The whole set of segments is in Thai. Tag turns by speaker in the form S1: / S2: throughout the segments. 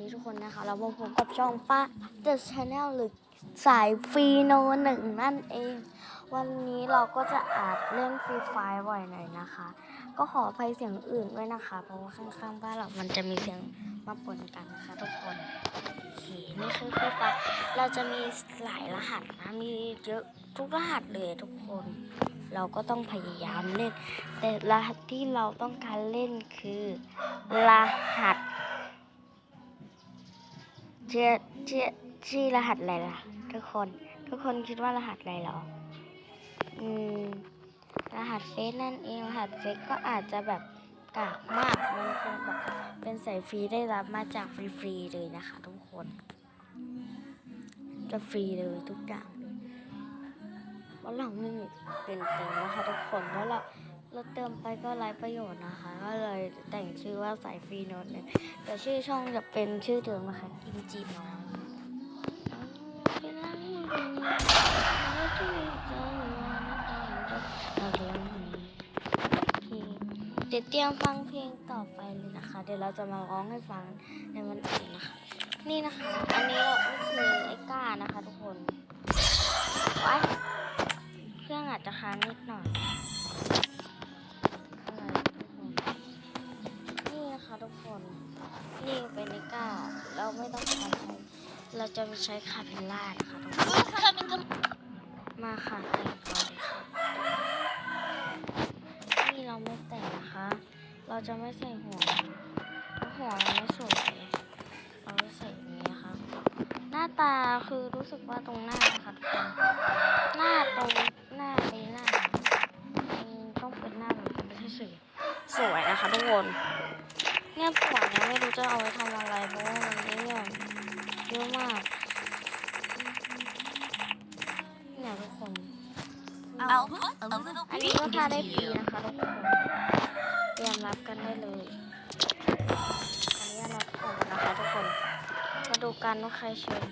S1: ดีทุกคนนะคะ เรามาพบกับช่องป้า The Channel หรือสายฟรีโนหนึ่งนั่นเอง วันนี้เราก็จะอาจเล่นฟรีไฟบ่อยหน่อยนะคะ ก็ขออภัยเสียงอื่นด้วยนะคะ เพราะว่าข้างๆบ้านเรามันจะมีเสียงมาปนกันนะคะ ทุกคนโอเคนี่คือฟรีไฟเราจะมีหลายรหัสนะ มีเยอะทุกรหัสเลยทุกคน เราก็ต้องพยายามเล่น แต่รหัสที่เราต้องการเล่นคือรหัส เชื่อเชื่อชื่อรหัสอะไรล่ะ ทุกคน ทุกคนคิดว่ารหัสอะไรหรอ อืม รหัสเฟซนั่นเอง รหัสเฟซก็อาจจะแบบกากมาก มันเป็นแบบเป็นสายฟรีได้รับมาจากฟรีๆเลยนะคะ ทุกคน จะฟรีเลยทุกอย่างเลยเพราะเราไม่มีเป็นเต็มนะคะทุกคนเพราะเรา ราเติมไปก็ไร้ประโยชน์นะคะ ก็เลยแต่งชื่อว่าสายฟรีโน้ตเนี่ยแต่ชื่อช่องจะเป็นชื่อเดิมนะคะกิมจิน้อยเดี๋ยวเตรียมฟังเพลงต่อไปเลยนะคะ เดี๋ยวเราจะมาร้องให้ฟังในวันอื่นนะคะ นี่นะคะ อันนี้เราก็คือไอ้ก้านะคะทุกคนไว้เครื่องอาจจะค้างนิดหน่อย นนี่เป็นไอ้ก้า เราไม่ต้องใช้เราจะใช้คาเพลล่านะคะทุกคนมาค่ะแต่งก่อนนี่เราไม่แต่งนะคะ เราจะไม่ใส่หัวเพราะหัวเราไม่สวยเราจะใส่นี้นะคะหน้าตาคือรู้สึกว่าตรงหน้านะคะทุกคนหน้าตรงหน้าในหน้ามันต้องเป็นหน้าแบบไม่ใช่สวยสวยนะคะทุกคน เนี่ยปวดเนี่ยไม่รู้จะเอาไว้ทำอะไรเพราะว่ามันเนี่ยเยอะมากเนี่ยทุกคน
S2: I'll put a little
S1: อันนี้
S2: peek
S1: ก็ทาได้
S2: into
S1: ฟรี
S2: you.
S1: นะคะทุกคนเตรียมรับกันได้เลยอันนี้รับของนะคะทุกคน มาดูกันว่าใครเชิญ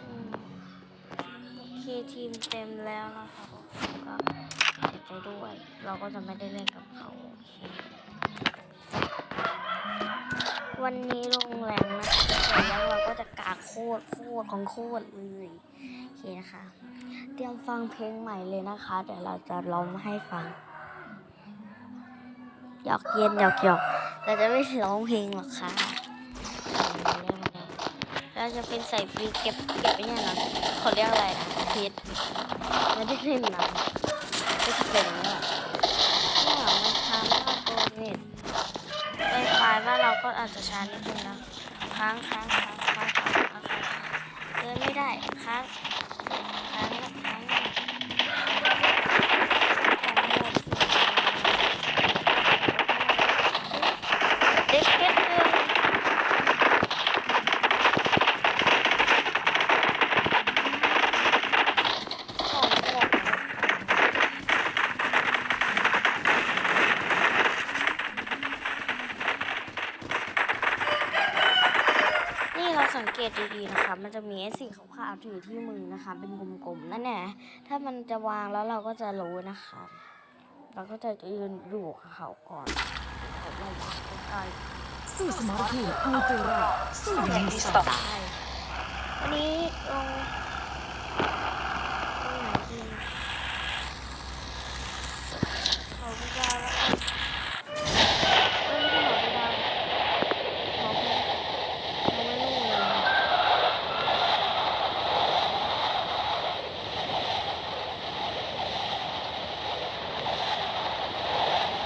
S1: อืมโอเคทีมเต็มแล้วนะคะทุกคนก็เสีย ใจด้วย เราก็จะไม่ได้เล่นกับเขา วันนี้ลงแรงนะคะแล้วเราก็จะกากโคตรโคตรของโคตรเลยโอเคนะคะ เตรียมฟังเพลงใหม่เลยนะคะ เดี๋ยวเราจะร้องให้ฟังหยอกเย็นหยอกหยอกเราจะไม่ร้องเพลงหรอกค่ะเราจะเป็นใส่ฟรีเก็บเก็บไปเนี่ยนะเขาเรียกอะไรนะเพชรไม่ได้เล่นนะ ก็จะเป็นเนี่ยเนี่ยมันช้างมากตัวเน็ตไวไฟบ้านเราก็อาจจะช้านิดนึงนะค้างค้างค้างค้างค้างค้างเดินไม่ได้ค้าง จะมีไอ้สีขาวๆถือที่มือนะคะ เป็นกลมๆนั่นแหละถ้ามันจะวางแล้วเราก็จะรู้นะคะ เราก็จะยืนอยู่กับเขาก่อนเขามาวางใกล้
S3: สู้สมรภูมิเอาตัวรอดสู้อย่างมีสไตล์
S1: วันนี้ลงตรงไหนดีเขาพิจารแล้วกันเอ้ยไม่ใช่หมอพิจารหมอพิเราไม่รู้เลย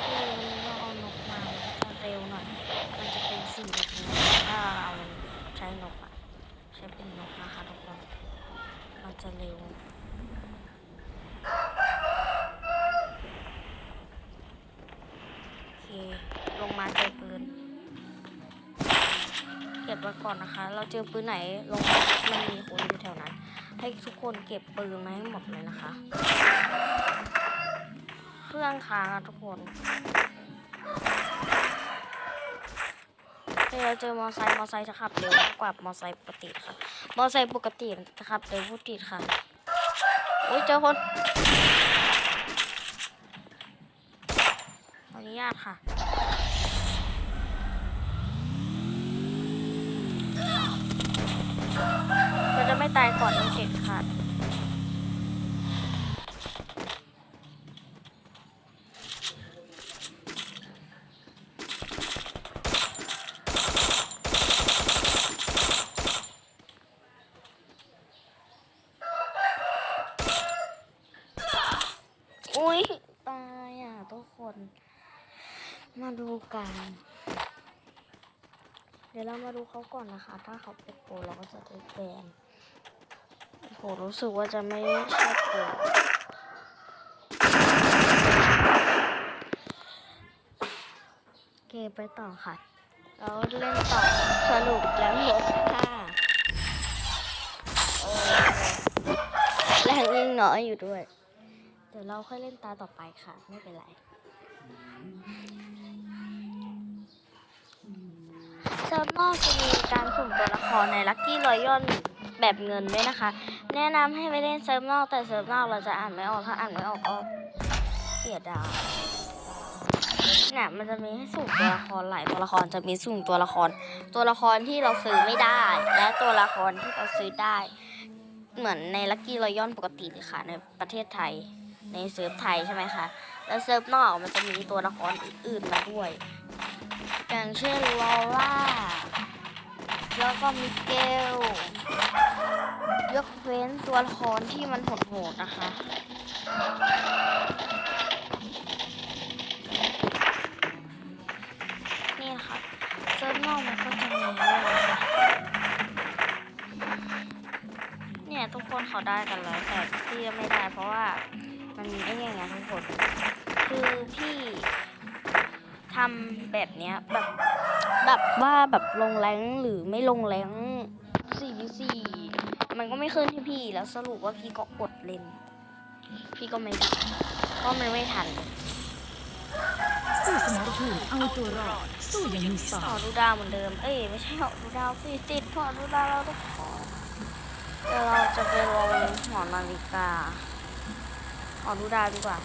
S1: คือเราเอานกมามันจะเร็วหน่อย มันจะเป็นสี่นาทีถ้าเราใช้นกอะใช้เป็นนกนะคะทุกคน มันจะเร็ว โอเค ลงมาเจอปืน เก็บไว้ก่ อนนะคะ เราเจอปืนไหนลงมามันมีคนอยู่แถวนั้น ให้ทุกคนเก็บปืนมาให้หมดเลยนะคะ เครื่องค้างะทุกคนเจอเจอมอไซค์มอไซค์จะขับเร็วกว่ามอไซค์ปกติค่ะมอไซค์ปกติจะขับเร็วพูดติดค่ะโอ้ยเจอคนขออนุญาตค่ะ เราจะไม่ตายก่อนไม่เก็บขาดอุ้ยตายอะทุกคน มาดูกัน เดี๋ยวเรามาดูเขาก่อนนะคะ ถ้าเขาเป็นโปรเราก็จะได้แบนโหรู้สึกว่าจะไม่ใช่โปรโอเคไปต่อค่ะ เราเล่นต่อสรุปแล้วลบค่ะแรงยังน้อยอยู่ด้วย เดี๋ยวเราค่อยเล่นตาต่อไปค่ะ ไม่เป็นไร เซิร์ฟนอกจะมีการสุ่มตัวละครในลัคกี้รอยย่อนแบบเงินด้วยนะคะ แนะนำให้ไปเล่นเซิร์ฟนอกแต่เซิร์ฟนอกเราจะอ่านไม่ออกถ้าอ่านไม่ออกก็เสียดายเนี่ยมันจะมีให้สุ่มตัวละครหลายตัวละครจะมีสุ่มตัวละคร ตัวละครที่เราซื้อไม่ได้ และตัวละครที่เราซื้อได้ เหมือนในลัคกี้รอยย่อนปกติเลยค่ะในประเทศไทย ในเซิร์ฟไทยใช่ไหมคะแล้วเซิร์ฟนอกมันจะมีตัวละครอื่นๆมาด้วย อย่างเช่นลอล่า แล้วก็มิเกล ยกเว้นตัวละครที่มันโหดๆนะคะ นี่ค่ะเซิร์ฟนอกมันก็จะมีะคะเนี่ย ทุกคนเขาได้กันแล้วแต่พี่ไม่ได้เพราะว่ามันไอ้อย่างเงี้ยทุกคน คือพี่ ทำแบบเนี้ยแบบแบบว่าแบบลงแรงหรือไม่ลงแรงสี่สี่มันก็ไม่ขึ้นให้พี่แล้วสรุปว่าพี่ก็อดเล่น พี่ก็ไม่ได้เพราะมันไม่ทัน
S3: สู้สมรภูมิเอาตัวรอดสู้อย่างมีส
S1: ห
S3: ไต
S1: อ
S3: ล์
S1: ดูดาวเหมือนเดิม เอ้ยไม่ใช่หอดูดาวสิติดหอดูดาวเราต้องขอเดี๋ยวเราจะไปลงหอนาฬิกาหอดูดาวดีกว่า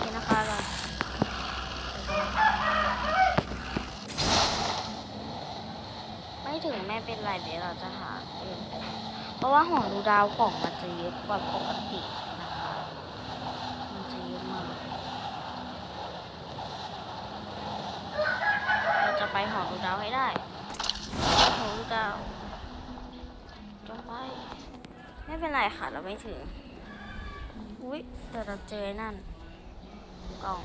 S1: นี่นะคะเรา ไม่เป็นไรเดี๋ยวเราจะหาเองเพราะว่าหอดูดาวของมันจะเยอะกว่าปกตินะคะมันจะเยอะมากเราจะไปหอดูดาวให้ได้หอดูดาวจงไปไม่เป็นไรค่ะเราไม่ถึงอุ้ยเดี๋ยวเราเจอนั่นกล่อง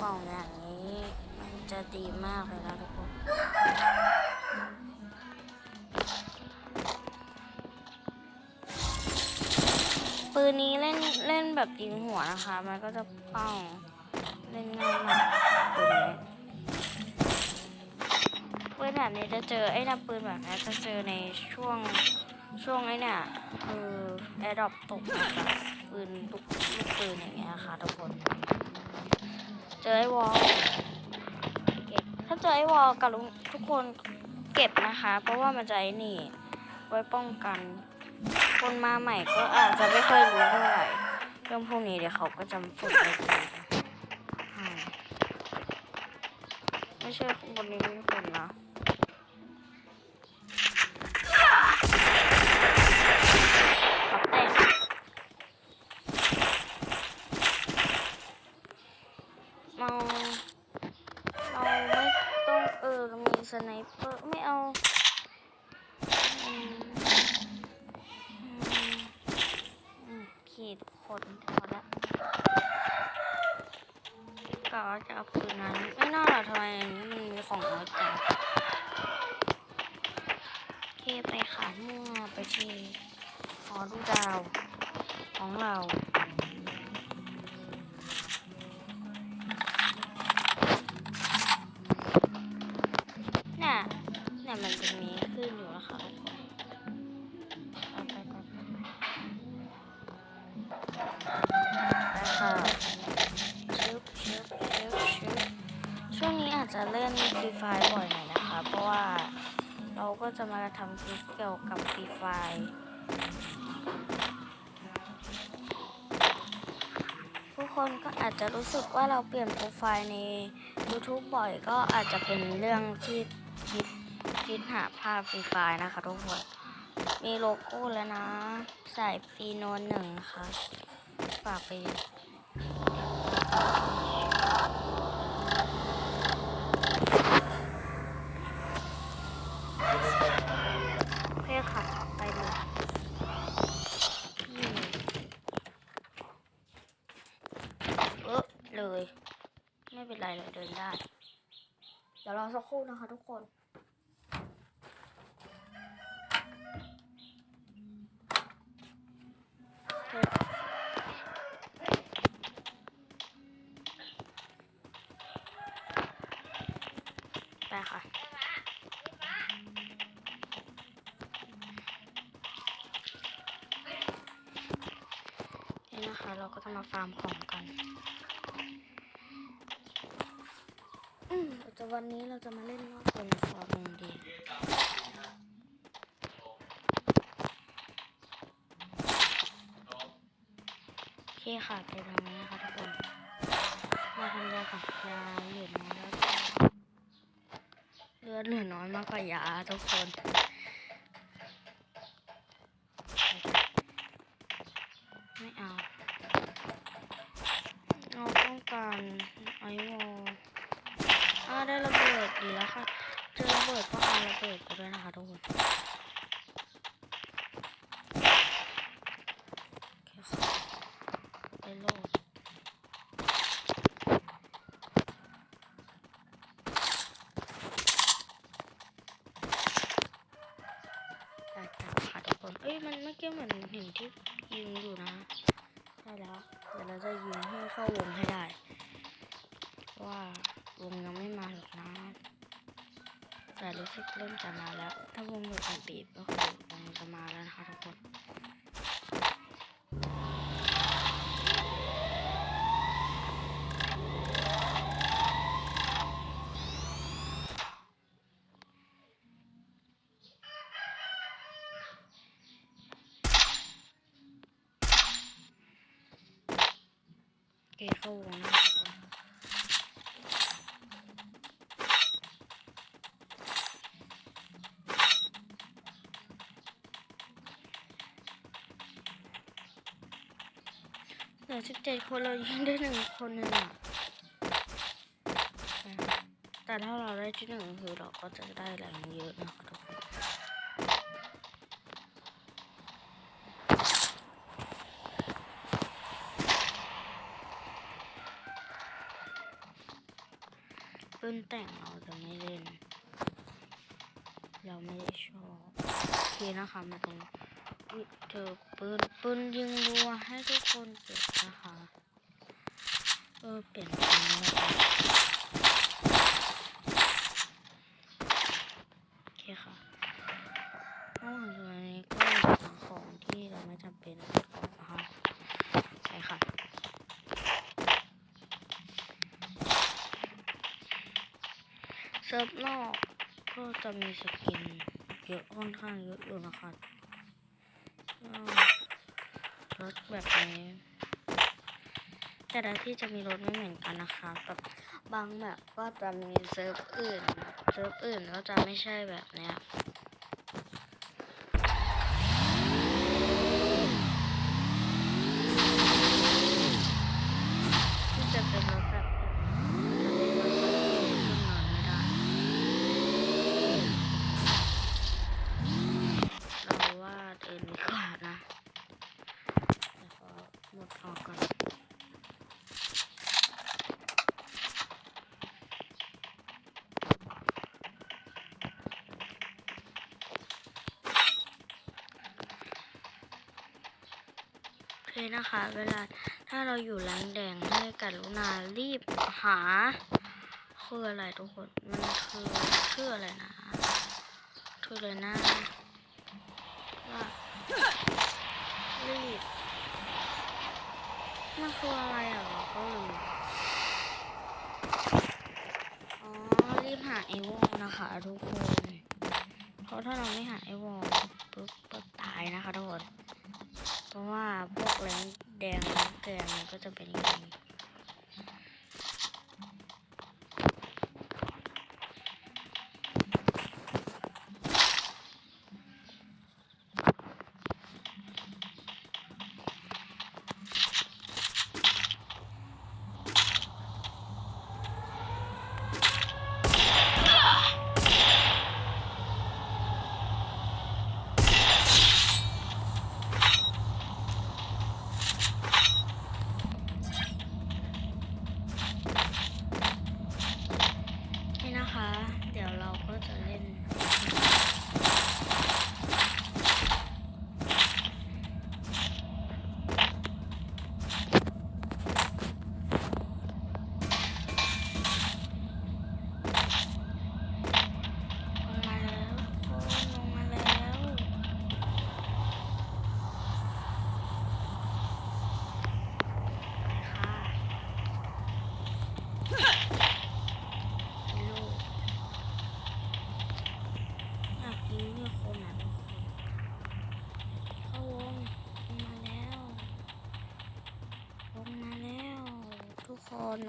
S1: กล่องอย่างนี้ มันจะดีมากเลยนะทุกคน ปืนนี้เล่นเล่นแบบยิงหัวนะคะ มันก็จะเป้าเล่นง่ายมากปืนนี้ปืนแบบนี้จะเจอไอ้นะปืนแบบนี้จะเจอในช่วงช่วงไอ้เนี่ยคือแอร์ดรอปตกนะคะปืนลูกลูกปืนอย่างเงี้ยค่ะทุกคน เจอไอ้วอลเก็บถ้าเจอไอ้วอลกับทุกคนเก็บนะคะ เพราะว่ามันจะไอ้นี่ ไว้ป้องกัน คนมาใหม่ก็อาจจะไม่ค่อยรู้เท่าไหร่เรื่องพวกนี้เดี๋ยวเขาก็จะฝึกไปทีอืมไม่ใช่คนนี้คนนะปรับแต่งเราเราไม่ต้องเออมีสไนเปอร์ไม่เอาอืม อืมขีด คนพอละก็จะเอาปืนนั้น ไม่น่าหรอกทำไมนี้มันมีของน้อยจังเคไปค่ะมั่วไปที่หอดูดาวของเรา ค่ะชึบชึบชึบชึบช่วงนี้อาจจะเล่นฟรีไฟบ่อยหน่อยนะคะ เพราะว่าเราก็จะมาทำคลิปเกี่ยวกับฟรีไฟทุกคนก็อาจจะรู้สึกว่าเราเปลี่ยนโปรไฟล์ใน YouTube บ่อยก็อาจจะเป็นเรื่องที่คิดคิดหาภาพฟรีไฟล์นะคะทุกคนมีโลโก้แล้วนะ ใส่ฟีโนนหนึ่งค่ะฝากไป เคค่ะไปเลยเออเลย ไม่เป็นไรเลยเดินได้ เดี๋ยวรอสักครู่นะคะทุกคน ไปค่ะ นี่นะคะ เราก็จะมาฟาร์มของกัน อืมแต่วันนี้เราจะมาเล่นว่าเป็นฟอร์มงดีโอเคค่ะไปทางนี้นะคะทุกคนมาทำยากับยาอยู่น้อยแล้ว ลือดเหลือน้อยมากกว่ายาทุกคนไม่เอาเราต้องการไอวอลอ่าได้ระเบิดดีแล้วค่ะเจอระเบิดก็เอาระเบิดไปด้วยนะคะทุกคนโอเคค่ะไปโหลดได้จังค่ะทุกคน เอ้ย มันเมื่อ กี้เหมือนเห็นที่ยิงอยู่นะใช่แล้ว เดี๋ยวเราจะยิงให้เข้าวงให้ได้ ว่าวงยังไม่มาหรอกนะ แต่รู้สึกเริ่มจะมาแล้ว ถ้าวงหยุดกตีบก็คือวงจะมาแล้วนะคะทุกคน เคเข้าวงแล้วทุกคนเหลือสิบเจ็ดคนเรายิงได้หนึ่งคนหนึ่งอะแต่ถ้าเราได้ที่หนึ่งคือเราก็จะได้แรงเยอะนะคะทุกคน ปืนแต่งเราจะไม่เล่น เราไม่ได้ชอบโอเคนะคะมาตรงเจอปืนปืนยิงรัวให้ทุกคนเก็บนะคะ เออเปลี่ยนปืนแล้วกันโอเคค่ะระหว่างตรงนี้ก็หาของที่เราไม่จำเป็นนะคะใช่ค่ะ เซิร์ฟนอกก็จะมีสกินเยอะค่อนข้างเยอะอยู่นะคะรถแบบนี้ แต่ละที่จะมีรถไม่เหมือนกันนะคะแบบบางแบบก็จะมีเซิร์ฟอื่น เซิร์ฟอื่นก็จะไม่ใช่แบบเนี้ยที่จะเป็นรถแบบเนี้ยจะเป็นรถแบบที่ขึ้นนอนไม่ได้ เราว่าเดินดีกว่านะเดี๋ยวขอหมดออกก่อน โอเค นะคะ เวลาถ้าเราอยู่แรงแดงให้กรุณารีบหา คืออะไรทุกคน มันคือชื่ออะไรนะคืออะไรนะว่ารีบมันคืออะไรอะเราก็ลืมอ๋อ รีบหาไอวอลนะคะ ทุกคน เพราะถ้าเราไม่หาไอวอลปุ๊บก็ตายนะคะทุกคน เพราะว่าพวกแรงแดงแดงมันก็จะเป็นอย่างนี้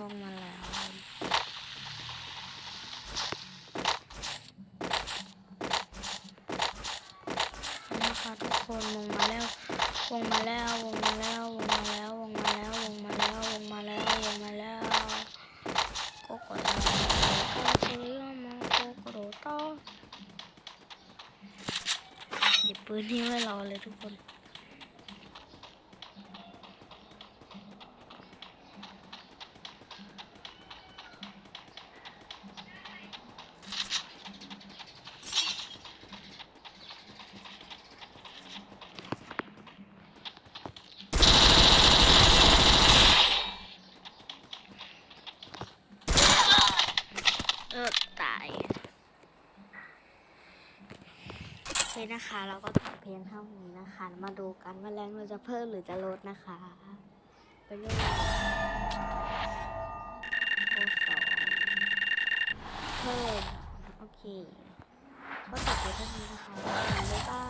S1: งมาแล้วนะ คนวงมาแล้ววงมาแล้ววงมาแล้ววงมาแล้ววงมาแล้ววงมาแล้ววงมาแล้ววงมาแล้วโกโก้ตาโกโก้เรียมาโกโก้โดโตหยิบปืนนี้ไว้รอเลยทุกคน นะคะ เราก็ถอดเพียงเท่านี้นะคะ มาดูกันว่าแรงเราจะเพิ่มหรือจะลดนะคะไปเลยโอ้สองเพิ่มโอเค ก็ตัดไปเท่านี้นะคะบ๊ายบาย